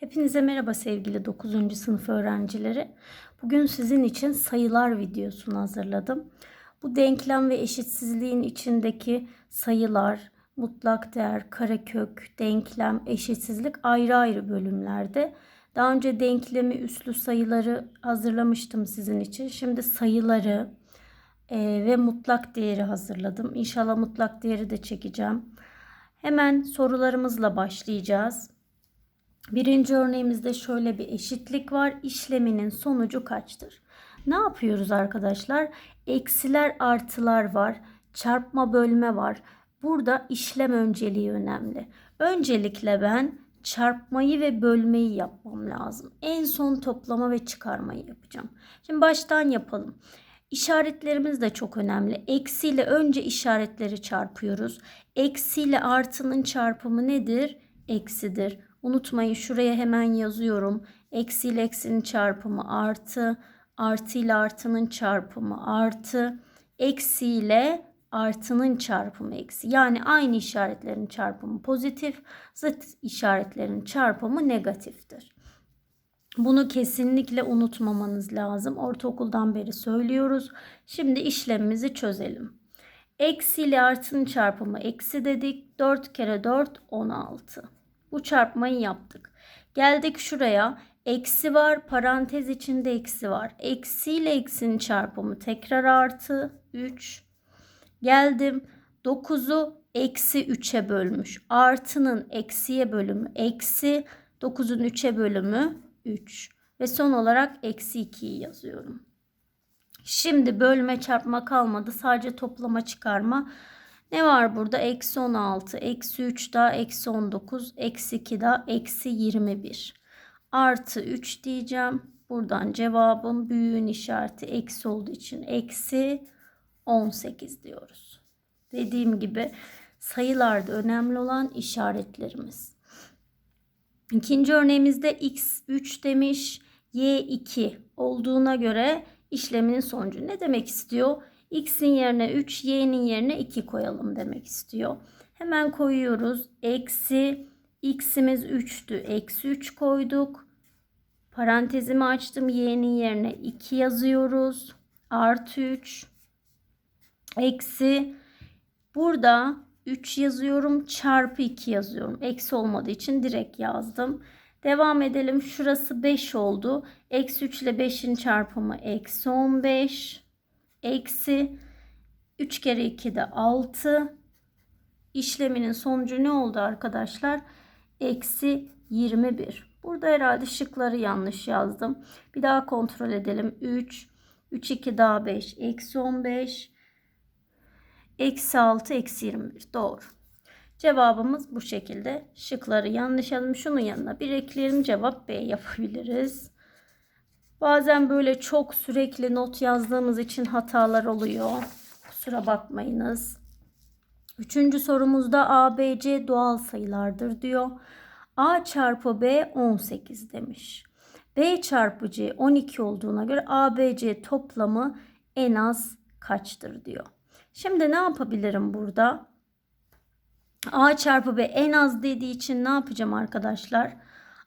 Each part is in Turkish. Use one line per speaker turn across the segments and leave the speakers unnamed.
Hepinize merhaba sevgili 9. sınıf öğrencileri. Bugün sizin için sayılar videosunu hazırladım. Bu denklem ve eşitsizliğin içindeki sayılar, mutlak değer, karekök, denklem, eşitsizlik ayrı ayrı bölümlerde. Daha önce denklemi, üslü sayıları hazırlamıştım sizin için. Şimdi sayıları e, ve mutlak değeri hazırladım. İnşallah mutlak değeri de çekeceğim. Hemen sorularımızla başlayacağız. Birinci örneğimizde şöyle bir eşitlik var. İşleminin sonucu kaçtır? Ne yapıyoruz arkadaşlar? Eksiler artılar var. Çarpma bölme var. Burada işlem önceliği önemli. Öncelikle ben çarpmayı ve bölmeyi yapmam lazım. En son toplama ve çıkarmayı yapacağım. Şimdi baştan yapalım. İşaretlerimiz de çok önemli. Eksiyle önce işaretleri çarpıyoruz. Eksiyle artının çarpımı nedir? Eksidir. Unutmayın şuraya hemen yazıyorum. Eksi ile eksinin çarpımı artı. Artı ile artının çarpımı artı. Eksi ile artının çarpımı eksi. Yani aynı işaretlerin çarpımı pozitif. Zıt işaretlerin çarpımı negatiftir. Bunu kesinlikle unutmamanız lazım. Ortaokuldan beri söylüyoruz. Şimdi işlemimizi çözelim. Eksi ile artının çarpımı eksi dedik. 4 kere 4 16. Bu çarpmayı yaptık. Geldik şuraya. Eksi var. Parantez içinde eksi var. Eksi ile eksinin çarpımı tekrar artı 3. Geldim. 9'u eksi 3'e bölmüş. Artının eksiye bölümü eksi. 9'un 3'e bölümü 3. Ve son olarak eksi 2'yi yazıyorum. Şimdi bölme çarpma kalmadı. Sadece toplama çıkarma. Ne var burada? Eksi 16, eksi 3 daha eksi 19, eksi 2 daha eksi 21. Artı 3 diyeceğim. Buradan cevabın büyüğün işareti eksi olduğu için eksi 18 diyoruz. Dediğim gibi sayılarda önemli olan işaretlerimiz. İkinci örneğimizde x 3 demiş, y 2 olduğuna göre işleminin sonucu ne demek istiyor? X'in yerine 3, y'nin yerine 2 koyalım demek istiyor. Hemen koyuyoruz. Eksi x'imiz 3'tü. Eksi 3 koyduk. Parantezimi açtım. y'nin yerine 2 yazıyoruz. Artı 3. Eksi. Burada 3 yazıyorum. Çarpı 2 yazıyorum. Eksi olmadığı için direkt yazdım. Devam edelim. Şurası 5 oldu. Eksi 3 ile 5'in çarpımı eksi 15 eksi 3 kere 2 de 6 işleminin sonucu ne oldu arkadaşlar? Eksi 21. Burada herhalde şıkları yanlış yazdım. Bir daha kontrol edelim. 3, 3, 2 daha 5, eksi 15, eksi 6, eksi 21. Doğru. Cevabımız bu şekilde. Şıkları yanlış yazdım. Şunun yanına bir ekleyelim. Cevap B yapabiliriz. Bazen böyle çok sürekli not yazdığımız için hatalar oluyor. Kusura bakmayınız. Üçüncü sorumuzda A, B, C doğal sayılardır diyor. A çarpı B 18 demiş. B çarpı C 12 olduğuna göre A, B, C toplamı en az kaçtır diyor. Şimdi ne yapabilirim burada? A çarpı B en az dediği için ne yapacağım arkadaşlar?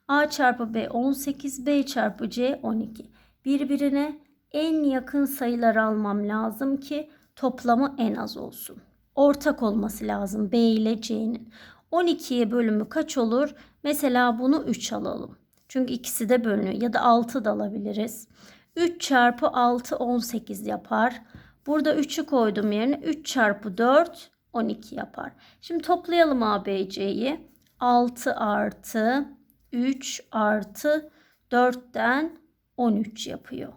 A çarpı B 18, B çarpı C 12. Birbirine en yakın sayılar almam lazım ki toplamı en az olsun. Ortak olması lazım B ile C'nin. 12'ye bölümü kaç olur? Mesela bunu 3 alalım. Çünkü ikisi de bölünüyor. Ya da 6 da alabiliriz. 3 çarpı 6 18 yapar. Burada 3'ü koydum yerine 3 çarpı 4 12 yapar. Şimdi toplayalım ABC'yi. 6 artı 3 artı 4'ten 13 yapıyor.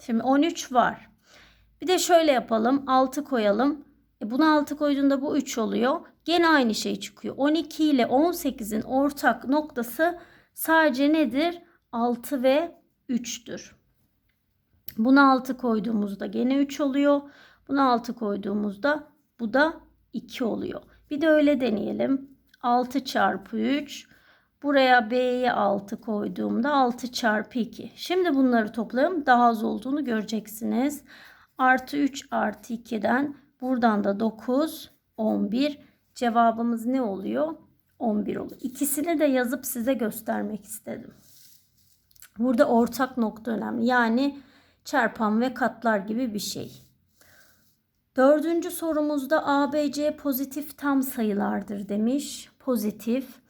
Şimdi 13 var. Bir de şöyle yapalım. 6 koyalım. E bunu 6 koyduğunda bu 3 oluyor. Gene aynı şey çıkıyor. 12 ile 18'in ortak noktası sadece nedir? 6 ve 3'tür. Bunu 6 koyduğumuzda gene 3 oluyor. Bunu 6 koyduğumuzda bu da 2 oluyor. Bir de öyle deneyelim. 6 çarpı 3 Buraya B'ye 6 koyduğumda 6 çarpı 2. Şimdi bunları toplayalım. Daha az olduğunu göreceksiniz. Artı 3 artı 2'den buradan da 9, 11. Cevabımız ne oluyor? 11 olur. İkisini de yazıp size göstermek istedim. Burada ortak nokta önemli. Yani çarpan ve katlar gibi bir şey. Dördüncü sorumuzda ABC pozitif tam sayılardır demiş. Pozitif.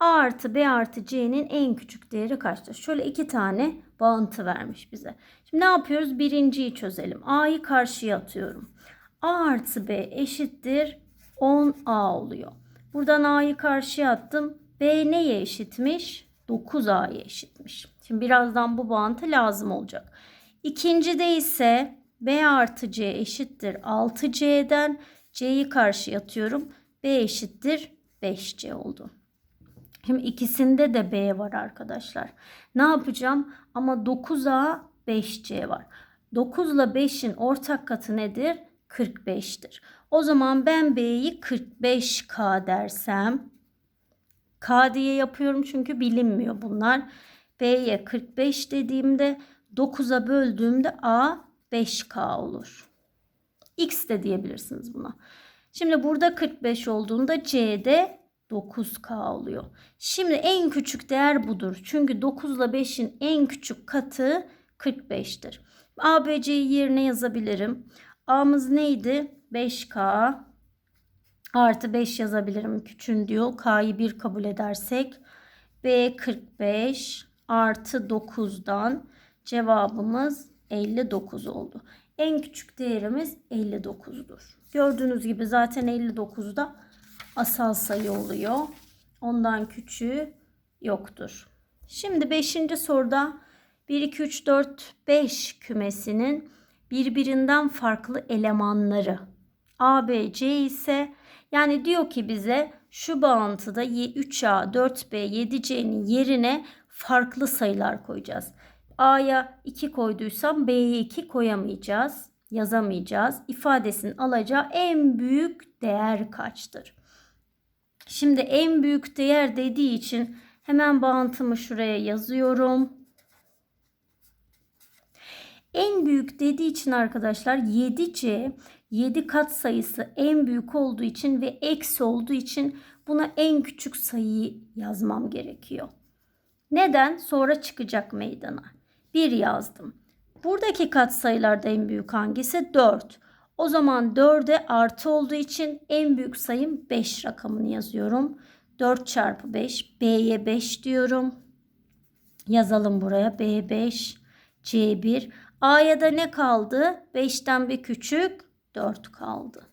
A artı B artı C'nin en küçük değeri kaçtır? Şöyle iki tane bağıntı vermiş bize. Şimdi ne yapıyoruz? Birinciyi çözelim. A'yı karşıya atıyorum. A artı B eşittir 10A oluyor. Buradan A'yı karşıya attım. B neye eşitmiş? 9A'ya eşitmiş. Şimdi birazdan bu bağıntı lazım olacak. İkincide ise B artı C eşittir 6C'den C'yi karşıya atıyorum. B eşittir 5C oldu. Şimdi ikisinde de B var arkadaşlar. Ne yapacağım? Ama 9A 5C var. 9 ile 5'in ortak katı nedir? 45'tir. O zaman ben B'yi 45K dersem K diye yapıyorum çünkü bilinmiyor bunlar. B'ye 45 dediğimde 9'a böldüğümde A 5K olur. X de diyebilirsiniz buna. Şimdi burada 45 olduğunda C'de 9K oluyor. Şimdi en küçük değer budur. Çünkü 9 ile 5'in en küçük katı 45'tir. ABC'yi yerine yazabilirim. A'mız neydi? 5K artı 5 yazabilirim. Küçün diyor. K'yı 1 kabul edersek. B 45 artı 9'dan cevabımız 59 oldu. En küçük değerimiz 59'dur. Gördüğünüz gibi zaten 59'da asal sayı oluyor. Ondan küçüğü yoktur. Şimdi 5. soruda 1, 2, 3, 4, 5 kümesinin birbirinden farklı elemanları A, B, C ise yani diyor ki bize şu bağıntıda 3A, 4B, 7C'nin yerine farklı sayılar koyacağız. A'ya 2 koyduysam B'ye 2 koyamayacağız, yazamayacağız. İfadesinin alacağı en büyük değer kaçtır? Şimdi en büyük değer dediği için hemen bağıntımı şuraya yazıyorum. En büyük dediği için arkadaşlar 7C 7 kat sayısı en büyük olduğu için ve eksi olduğu için buna en küçük sayıyı yazmam gerekiyor. Neden? Sonra çıkacak meydana. 1 yazdım. Buradaki kat sayılarda en büyük hangisi? 4. O zaman 4'e artı olduğu için en büyük sayım 5 rakamını yazıyorum. 4 çarpı 5. B'ye 5 diyorum. Yazalım buraya. B5, C1. A'ya da ne kaldı? 5'ten bir küçük 4 kaldı.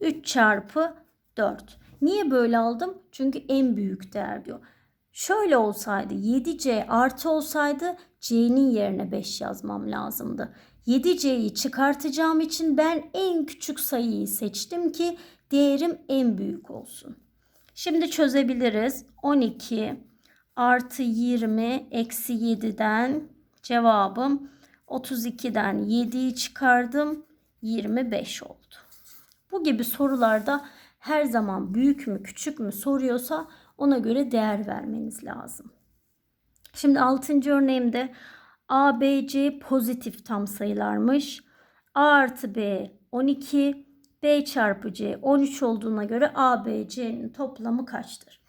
3 çarpı 4. Niye böyle aldım? Çünkü en büyük değer diyor. Şöyle olsaydı 7C artı olsaydı C'nin yerine 5 yazmam lazımdı. 7C'yi çıkartacağım için ben en küçük sayıyı seçtim ki değerim en büyük olsun. Şimdi çözebiliriz. 12 artı 20 eksi 7'den cevabım 32'den 7'yi çıkardım 25 oldu. Bu gibi sorularda her zaman büyük mü küçük mü soruyorsa ona göre değer vermeniz lazım. Şimdi 6. örneğimde A, B, C pozitif tam sayılarmış. A artı B 12, B çarpı C 13 olduğuna göre A, B, C'nin toplamı kaçtır?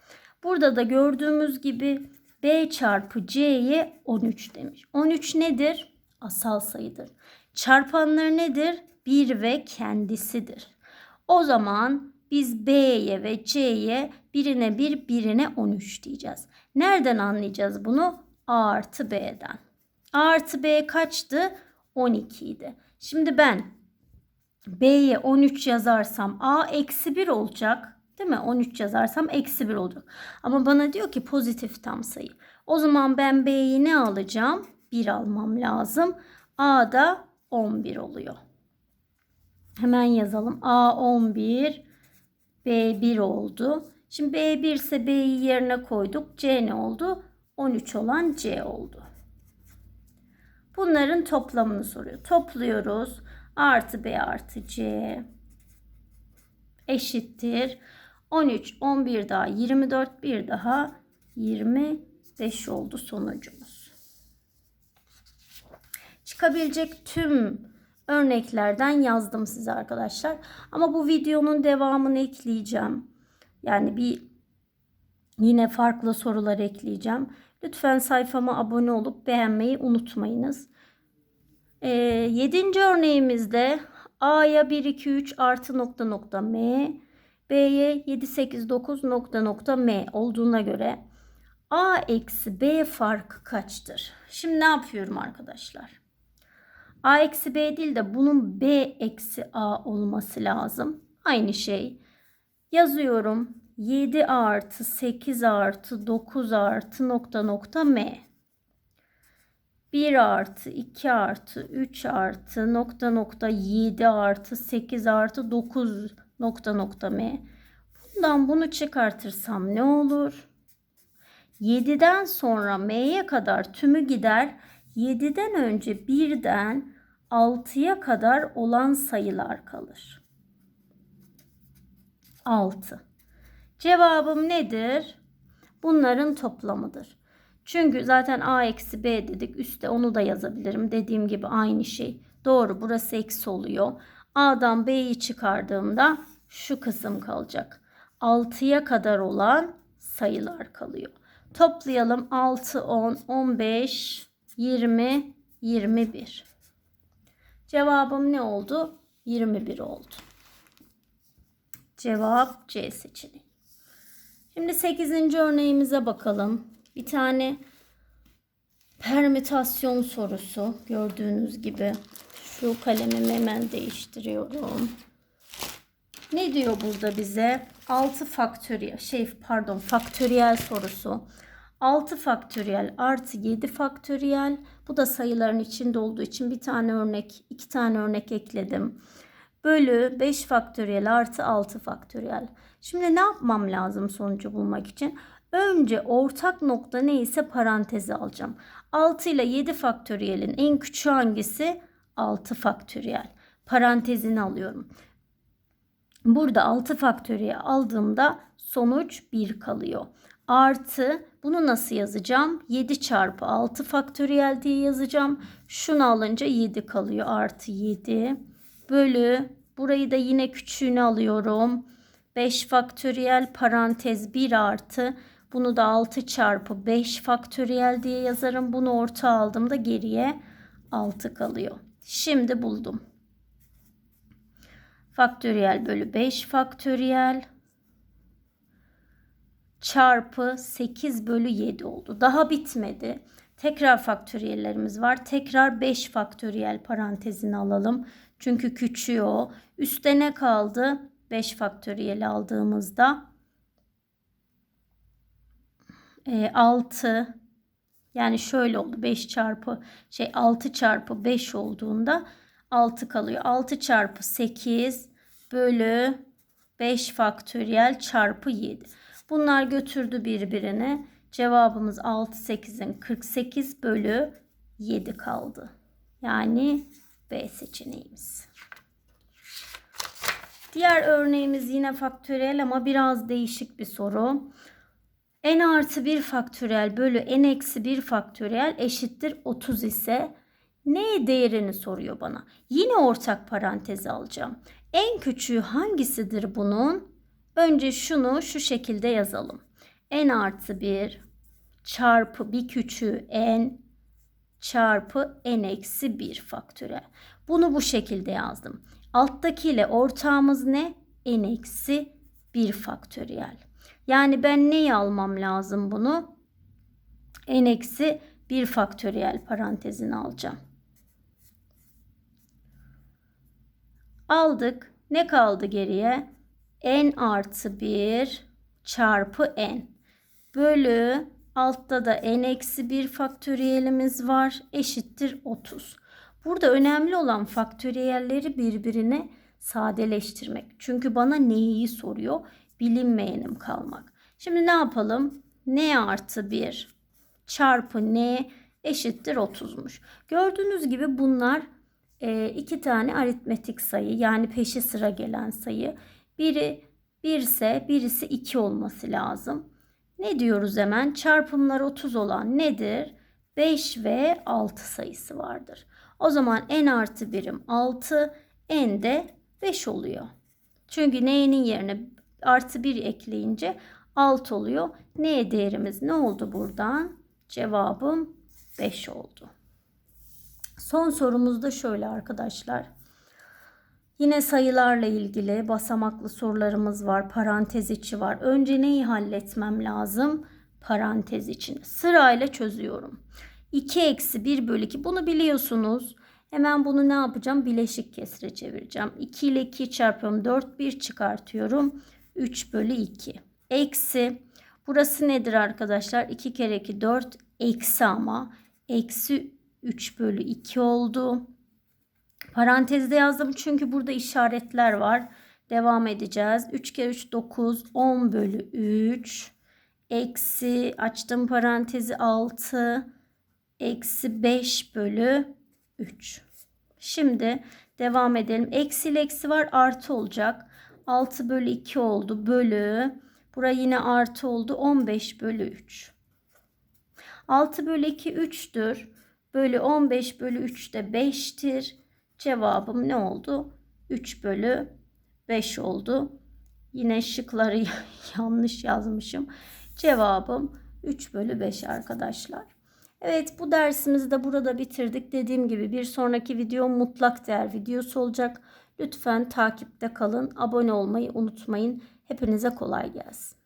Burada da gördüğümüz gibi B çarpı C'ye 13 demiş. 13 nedir? Asal sayıdır. Çarpanları nedir? 1 ve kendisidir. O zaman biz B'ye ve C'ye birine 1, birine 13 diyeceğiz. Nereden anlayacağız bunu? A artı B'den. A artı B kaçtı? 12 idi. Şimdi ben B'ye 13 yazarsam A eksi 1 olacak. Değil mi? 13 yazarsam eksi 1 olacak. Ama bana diyor ki pozitif tam sayı. O zaman ben B'yi ne alacağım? 1 almam lazım. A da 11 oluyor. Hemen yazalım. A 11, B 1 oldu. Şimdi B 1 ise B'yi yerine koyduk. C ne oldu? 13 olan C oldu. Bunların toplamını soruyor. Topluyoruz. Artı B artı C eşittir. 13, 11 daha 24, bir daha 25 oldu sonucumuz. Çıkabilecek tüm örneklerden yazdım size arkadaşlar. Ama bu videonun devamını ekleyeceğim. Yani bir Yine farklı sorular ekleyeceğim. Lütfen sayfama abone olup beğenmeyi unutmayınız. Ee, yedinci örneğimizde A'ya 1, 2, 3 artı nokta nokta M, B'ye 7, 8, 9 nokta nokta M olduğuna göre A eksi B farkı kaçtır? Şimdi ne yapıyorum arkadaşlar? A eksi B değil de bunun B eksi A olması lazım. Aynı şey. Yazıyorum. 7 artı 8 artı 9 artı nokta nokta M. 1 artı 2 artı 3 artı nokta nokta 7 artı 8 artı 9 nokta nokta M. Bundan bunu çıkartırsam ne olur? 7'den sonra M'ye kadar tümü gider. 7'den önce 1'den 6'ya kadar olan sayılar kalır. 6. Cevabım nedir? Bunların toplamıdır. Çünkü zaten a eksi b dedik. Üste onu da yazabilirim. Dediğim gibi aynı şey. Doğru burası eksi oluyor. A'dan B'yi çıkardığımda şu kısım kalacak. 6'ya kadar olan sayılar kalıyor. Toplayalım 6, 10, 15, 20, 21. Cevabım ne oldu? 21 oldu. Cevap C seçeneği. Şimdi 8. örneğimize bakalım. Bir tane permütasyon sorusu gördüğünüz gibi. Şu kalemimi hemen değiştiriyorum. Ne diyor burada bize? 6 faktöriyel şey pardon faktöriyel sorusu. 6 faktöriyel artı 7 faktöriyel. Bu da sayıların içinde olduğu için bir tane örnek, iki tane örnek ekledim. Bölü 5 faktöriyel artı 6 faktöriyel. Şimdi ne yapmam lazım sonucu bulmak için? Önce ortak nokta neyse paranteze alacağım. 6 ile 7 faktöriyelin en küçüğü hangisi? 6 faktöriyel. Parantezini alıyorum. Burada 6 faktöriyel aldığımda sonuç 1 kalıyor. Artı bunu nasıl yazacağım? 7 çarpı 6 faktöriyel diye yazacağım. Şunu alınca 7 kalıyor. Artı 7 bölü burayı da yine küçüğünü alıyorum. 5 faktöriyel parantez 1 artı bunu da 6 çarpı 5 faktöriyel diye yazarım. Bunu orta aldığımda geriye 6 kalıyor. Şimdi buldum. Faktöriyel bölü 5 faktöriyel çarpı 8 bölü 7 oldu. Daha bitmedi. Tekrar faktöriyellerimiz var. Tekrar 5 faktöriyel parantezini alalım. Çünkü küçüğü o. Üste ne kaldı? 5 faktöriyel aldığımızda e, 6 yani şöyle oldu 5 çarpı şey 6 çarpı 5 olduğunda 6 kalıyor. 6 çarpı 8 bölü 5 faktöriyel çarpı 7. Bunlar götürdü birbirine. Cevabımız 6 8'in 48 bölü 7 kaldı. Yani B seçeneğimiz. Diğer örneğimiz yine faktöriyel ama biraz değişik bir soru. n artı 1 faktöriyel bölü n eksi 1 faktöriyel eşittir 30 ise n değerini soruyor bana. Yine ortak parantezi alacağım. En küçüğü hangisidir bunun? Önce şunu şu şekilde yazalım. n artı 1 çarpı bir küçüğü n çarpı n eksi 1 faktöriyel. Bunu bu şekilde yazdım. Alttaki ile ortağımız ne? n eksi 1 faktöriyel. Yani ben neyi almam lazım bunu? n eksi 1 faktöriyel parantezini alacağım. Aldık. Ne kaldı geriye? n artı 1 çarpı n bölü altta da n eksi 1 faktöriyelimiz var eşittir 30. Burada önemli olan faktöriyelleri birbirine sadeleştirmek. Çünkü bana neyi soruyor? Bilinmeyenim kalmak. Şimdi ne yapalım? n artı 1 çarpı n eşittir 30'muş. Gördüğünüz gibi bunlar e, iki tane aritmetik sayı yani peşi sıra gelen sayı. Biri 1 ise birisi 2 olması lazım. Ne diyoruz hemen? Çarpımlar 30 olan nedir? 5 ve 6 sayısı vardır. O zaman n artı birim 6, n de 5 oluyor. Çünkü n'nin yerine artı 1 ekleyince 6 oluyor. Ne değerimiz ne oldu buradan? Cevabım 5 oldu. Son sorumuz da şöyle arkadaşlar. Yine sayılarla ilgili basamaklı sorularımız var. Parantez içi var. Önce neyi halletmem lazım? Parantez içini. Sırayla çözüyorum. 2 eksi 1 bölü 2. Bunu biliyorsunuz. Hemen bunu ne yapacağım? Bileşik kesire çevireceğim. 2 ile 2 çarpıyorum. 4 1 çıkartıyorum. 3 bölü 2. Eksi. Burası nedir arkadaşlar? 2 kere 2 4. Eksi ama. Eksi 3 bölü 2 oldu. Parantezde yazdım çünkü burada işaretler var. Devam edeceğiz. 3 kere 3 9. 10 bölü 3. Eksi açtım parantezi 6. Eksi 5 bölü 3. Şimdi devam edelim. Eksi ile eksi var artı olacak. 6 bölü 2 oldu. Bölü. Bura yine artı oldu. 15 bölü 3. 6 bölü 2 3'tür. Bölü 15 bölü 3 de 5'tir. Cevabım ne oldu? 3 bölü 5 oldu. Yine şıkları yanlış yazmışım. Cevabım 3 bölü 5 arkadaşlar. Evet bu dersimizi de burada bitirdik. Dediğim gibi bir sonraki video mutlak değer videosu olacak. Lütfen takipte kalın. Abone olmayı unutmayın. Hepinize kolay gelsin.